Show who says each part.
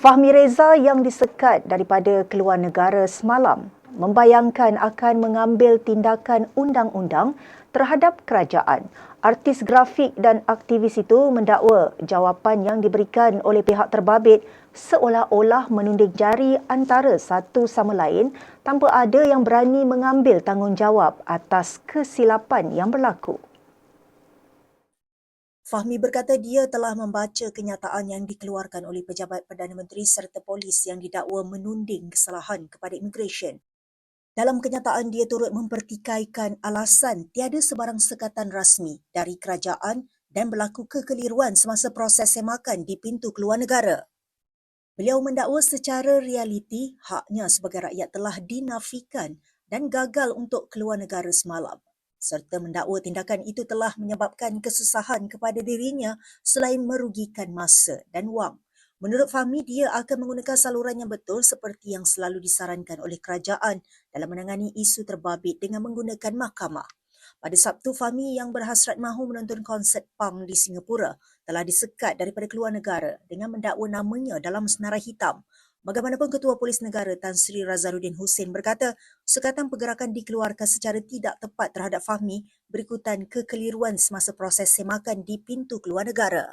Speaker 1: Fahmi Reza yang disekat daripada keluar negara semalam membayangkan akan mengambil tindakan undang-undang terhadap kerajaan. Artis grafik dan aktivis itu mendakwa jawapan yang diberikan oleh pihak terbabit seolah-olah menunding jari antara satu sama lain tanpa ada yang berani mengambil tanggungjawab atas kesilapan yang berlaku.
Speaker 2: Fahmi berkata dia telah membaca kenyataan yang dikeluarkan oleh pejabat Perdana Menteri serta polis yang didakwa menunding kesalahan kepada immigration. Dalam kenyataan dia turut mempertikaikan alasan tiada sebarang sekatan rasmi dari kerajaan dan berlaku kekeliruan semasa proses semakan di pintu keluar negara. Beliau mendakwa secara realiti haknya sebagai rakyat telah dinafikan dan gagal untuk keluar negara semalam serta mendakwa tindakan itu telah menyebabkan kesusahan kepada dirinya selain merugikan masa dan wang. Menurut Fahmi, dia akan menggunakan saluran yang betul seperti yang selalu disarankan oleh kerajaan dalam menangani isu terbabit dengan menggunakan mahkamah. Pada Sabtu, Fahmi yang berhasrat mahu menonton konsert punk di Singapura telah disekat daripada keluar negara dengan mendakwa namanya dalam senarai hitam Bagaimanapun Ketua Polis Negara Tan Sri Razaruddin Hussein berkata, sekatan pergerakan dikeluarkan secara tidak tepat terhadap Fahmi berikutan kekeliruan semasa proses semakan di pintu keluar negara.